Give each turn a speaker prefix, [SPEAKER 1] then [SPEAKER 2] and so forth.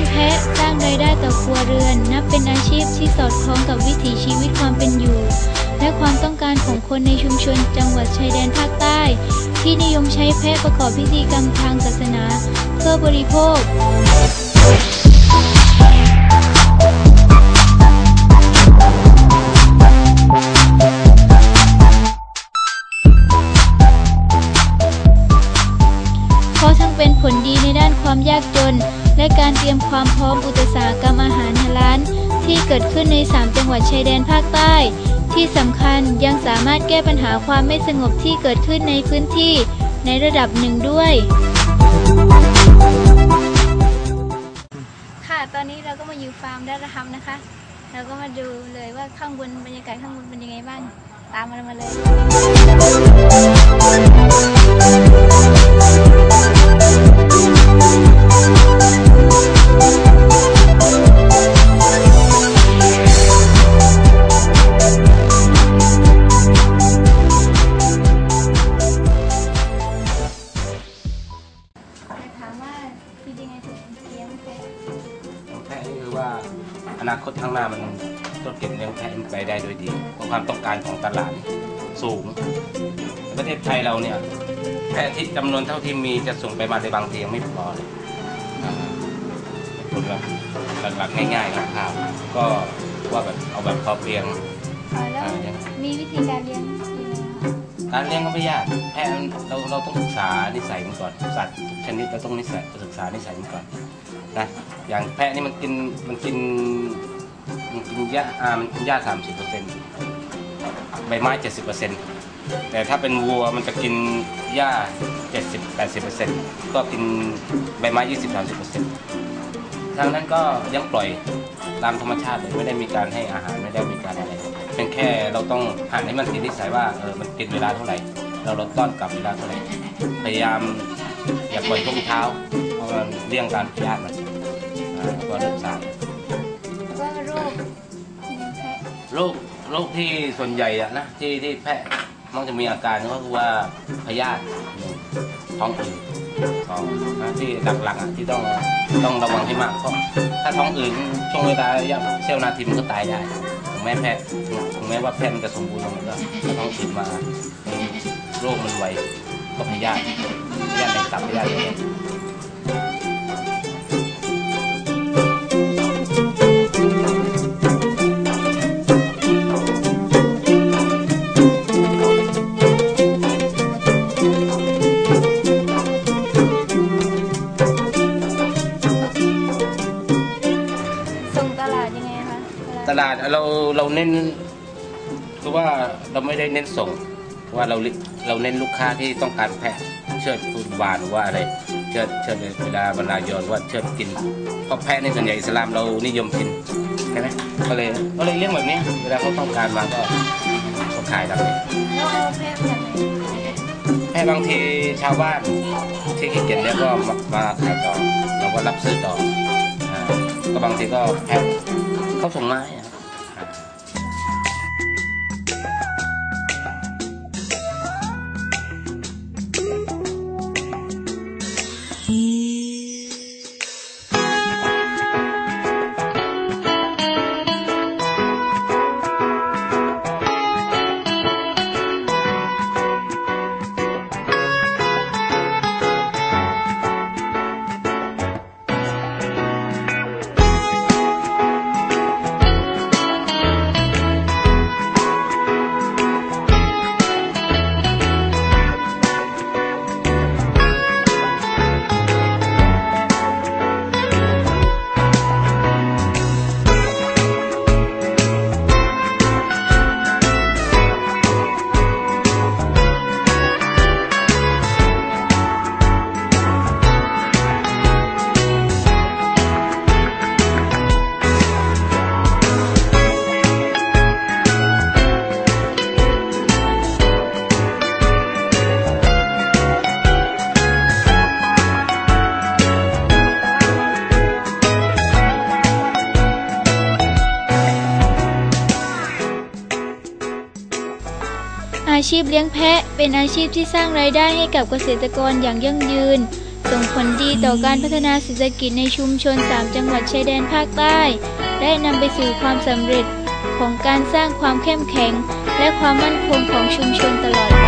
[SPEAKER 1] ยงแพะสร้างรายได้ต่อครัวเรือน นับเป็นอาชีพที่สอดคล้องกับวิถีชีวิตความเป็นอยู่ และความต้องการของคนในชุมชนจังหวัดชายแดนภาคใต้ ที่นิยมใช้แพะประกอบพิธีกรรมทางศาสนา เพื่อบริโภค รเตรียมความพร้อมอุตสาหกรรมอาหารฮาลาลที่เกิดขึ้นใน 3 จังหวัดชายแดนภาคใต้ ที่สำคัญยังสามารถแก้ปัญหาความไม่สงบที่เกิดขึ้นในพื้นที่ในระดับหนึ่งด้วย ค่ะตอนนี้เราก็มาอยู่ฟาร์มด้านระทำนะคะ เราก็มาดูเลยว่าข้างบนบรรยากาศข้างบนเป็นยังไงบ้าง ตามมามาเลย
[SPEAKER 2] อว่าอนาคตข้างหน้ามันธุรกิจเลี้ยงแพะมันไปได้โดยดีเพราะความต้องการของตลาดสูงในประเทศไทยเราเนี่ยแพะที่จำนวนเท่าที่มีจะส่งไปมาในบางทียังไม่พอเลยอ่าผลแบบหลักๆง่ายๆคร่าวๆก็ว่าแบบเอาแบบพอเพียง
[SPEAKER 1] เอ่อแล้ว
[SPEAKER 2] อ่ายัง
[SPEAKER 1] มีวิธีการเลี้ยงยังไงคะ
[SPEAKER 2] การเลี้ยงก็ไม่ยากแพะมันเราเราต้องศึกษานิสัยมันก่อนสัตว์ทุกชนิดเราต้องนิสัยศึกษานิสัยมันก่อน นะอย่างแพะนี่มันกินมันกินมันกินหญ้าอ่ามันกินหญ้าสามสิบเปอร์เซ็นต์ใบไม้เจ็ดสิบเปอร์เซ็นต์แต่ถ้าเป็นวัวมันจะกินหญ้าเจ็ดสิบแปดสิบเปอร์เซ็นต์ก็กินใบไม้ยี่สิบสามสิบเปอร์เซ็นต์ทางนั้นก็ยังปล่อยตามธรรมชาติเลยไม่ได้มีการให้อาหารไม่ได้มีการอะไรเพียงแค่เราต้องหันให้มันติดนิสัยว่าเออมันติดเวลาเท่าไหร่ เราลดต้อนกลับเวลาเท่าไหร่พยายาม อย่าปล่อยทุ่งเท้า เพราะมันเลี่ยงการพยาธิมันอ่าแล้วก็เริ่มสาย
[SPEAKER 1] แล้วก็โรคเลี้ยงแพะ
[SPEAKER 2] โรคโรคที่ส่วนใหญ่อะนะที่ที่แพะมักจะมีอาการก็คือว่าพยาธิหนึ่งท้องอืดสองนะที่หลักๆอะที่ต้องต้องระวังให้มากเพราะถ้าท้องอืดช่วงเวลาระยะเสี้ยวนาทีมันก็ตายได้ถึงแม้แพะถึงแม้ว่าแพะมันจะสมบูรณ์มันก็ถ้าท้องอืดมาโรคมันไว ก็พยาธิพยาธิในตับพยาธิในเลือด
[SPEAKER 1] ส่งตลาดยังไงคะเวลา
[SPEAKER 2] ตลาดเราเราเน้นคือว่าเราไม่ได้เน้นส่งเพราะ ว่าเราเราเน้นลูกค้าที่ต้องการแพะเชิดฟูดวานหรือว่าอะไรเชิดเชิดเวลาบรรดายอนว่าเชิดกินเพราะแพะในส่วนใหญ่อิสลามเรานิยมกินใช่ไหมก็เลยก็เลยเลี้ยงแบบนี้เวลาเขาต้องการมาก็ก็ขายแบบนี้
[SPEAKER 1] แพะ
[SPEAKER 2] บางทีชาวบ้านที่ขี้เกียจเลี้ยก็มามาขายต่อเราก็รับซื้อต่ออ่าก็บางทีก็แพะเขาส่งม อา
[SPEAKER 1] ชีพเลี้ยงแพะ เป็นอาชีพที่สร้างรายได้ให้กับเกษตรกรอย่างยั่งยืน ส่งผลดีต่อการพัฒนาเศรษฐกิจในชุมชน 3 จังหวัดชายแดนภาคใต้ และนำไปสู่ความสำเร็จของการสร้างความเข้มแข็ง และความมั่นคงของชุมชนตลอด